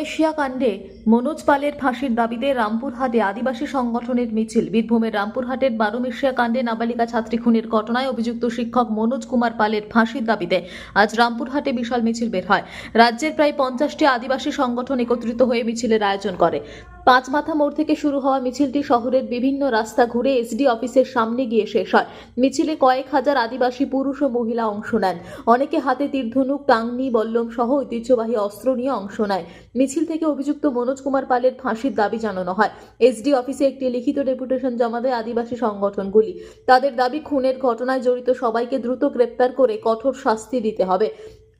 বারোমেশিয়া কাণ্ডে মনোজ পালের ফাঁসির দাবিতে রামপুরহাটে আদিবাসী সংগঠনের মিছিল। বীরভূমের রামপুরহাটের বারোমেশিয়া কাণ্ডে নাবালিকা ছাত্রী খুনের ঘটনায় অভিযুক্ত শিক্ষক মনোজ কুমার পালের ফাঁসির দাবিতে আজ রামপুরহাটে বিশাল মিছিল বের হয়। রাজ্যের প্রায় পঞ্চাশটি আদিবাসী সংগঠন একত্রিত হয়ে মিছিলের আয়োজন করে। পাঁচ মাথা মোড় থেকে শুরু হওয়া মিছিলটি শহরের বিভিন্ন রাস্তা ঘুরে এসডি অফিসের সামনে গিয়ে শেষ হয়। মিছিলে কয়েক হাজার আদিবাসী পুরুষ ও মহিলা অংশ নেন। অনেকে হাতে তীরধনুক টাংনি, বল্লম সহ ঐতিহ্যবাহী অস্ত্র নিয়ে অংশ নেয়। মিছিল থেকে অভিযুক্ত মনোজ কুমার পালের ফাঁসির দাবি জানানো হয়। এসডি অফিসে একটি লিখিত ডেপুটেশন জমা দেয় আদিবাসী সংগঠনগুলি। তাদের দাবি, খুনের ঘটনায় জড়িত সবাইকে দ্রুত গ্রেপ্তার করে কঠোর শাস্তি দিতে হবে।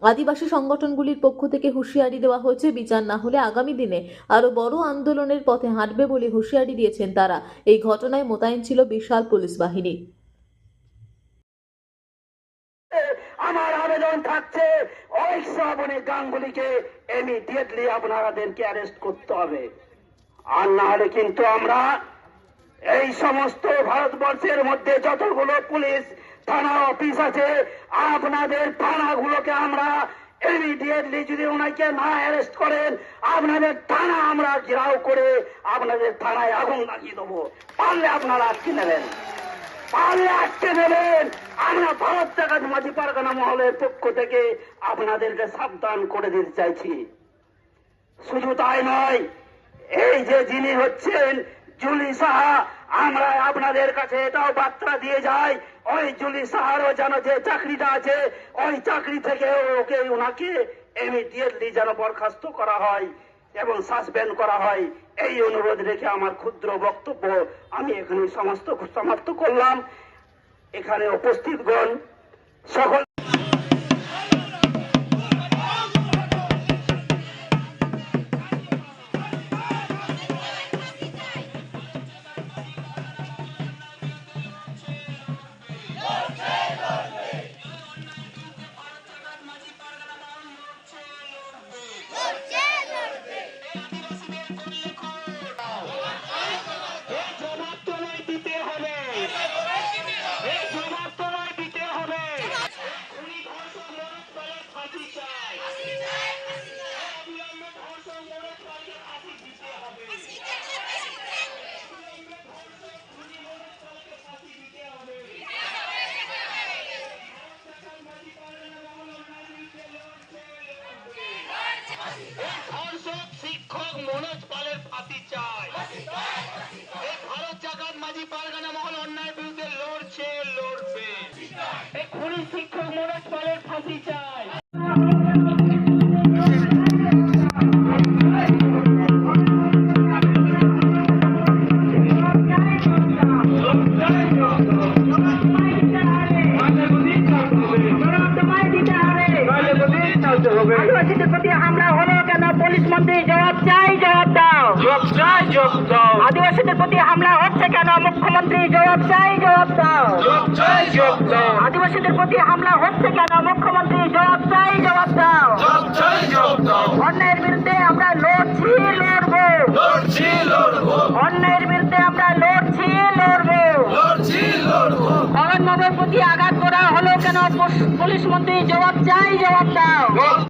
আদিবাসী সংগঠনগুলির পক্ষ থেকে হুঁশিয়ারি দেওয়া হয়েছে, বিচার না হলে আগামী দিনে আরও বড় আন্দোলনের পথে হাঁটবে বলে হুঁশিয়ারি দিয়েছেন তারা। এই ঘটনায় মোতায়েন ছিল বিশাল পুলিশ বাহিনী। আমার আবেদন থাকছে ওই শ্রাবণী গাঙ্গুলিকে ইমিডিয়েটলি আপনাদেরকে অ্যারেস্ট করতে হবে। আর না হলে কিন্তু আমরা এই সমস্ত ভারতবর্ষের মধ্যে যতগুলো পুলিশ থানা অফিস আছে। আপনাদের থানাগুলোকে আমরা ইমিডিয়েটলি যদি ওনাকে না অ্যারেস্ট করেন, আপনাদের থানা আমরা ঘেরাও করে আপনাদের থানায় আগুন লাগিয়ে দেবো। পারলে আপনারা আটকে নেবেন। পারলে আটকে দেবেন আমরা ভারত মাঝি পারগানা মহলের পক্ষ থেকে আপনাদেরকে সাবধান করে দিতে চাইছি। শুধু তাই নয়, এই যে যিনি হচ্ছেন জুলি সাহা, আমরা আপনাদের কাছে এটাও বার্তা দিয়ে যাই ওই জুলি সাহারও যেন যে চাকরিটা আছে, ওই চাকরি থেকে ওকে ওনাকে ইমিডিয়েটলি যেন বরখাস্ত করা হয় এবং সাসপেন্ড করা হয়। এই অনুরোধ রেখে আমার ক্ষুদ্র বক্তব্য আমি এখানে সমস্ত সমাপ্ত করলাম। এখানে উপস্থিতগণ সকল শিক্ষক মনোজ পালের ফাঁসি চাই এই ভারত মাঝি পারগানা মহল অন্যায় বিরুদ্ধে লড়ছে লড়বে খুনি শিক্ষক মনোজ পালের ফাঁসি চাই আদিবাসীদের প্রতি হামলা হলো কেন পুলিশ মন্ত্রী জবাব চাই জবাব দাও জব চাই জব দাও আদিবাসীদের প্রতি হামলা হচ্ছে কেন? মুখ্যমন্ত্রী জবাব চাই জবাব দাও জব চাই জব দাও আদিবাসীদের প্রতি হামলা হচ্ছে কেন মুখ্যমন্ত্রী জবাব অন্যায়ের বিরুদ্ধে আমরা লড়ছি লড়বো। লড়ছি লড়বো। অন্যায়ের বিরুদ্ধে আমরা লড়ছি লড়বো। লড়ছি লড়বো। অরণ্যদের প্রতি আঘাত করা হলো কেন পুলিশ মন্ত্রী জবাব চাই জবাব দাও।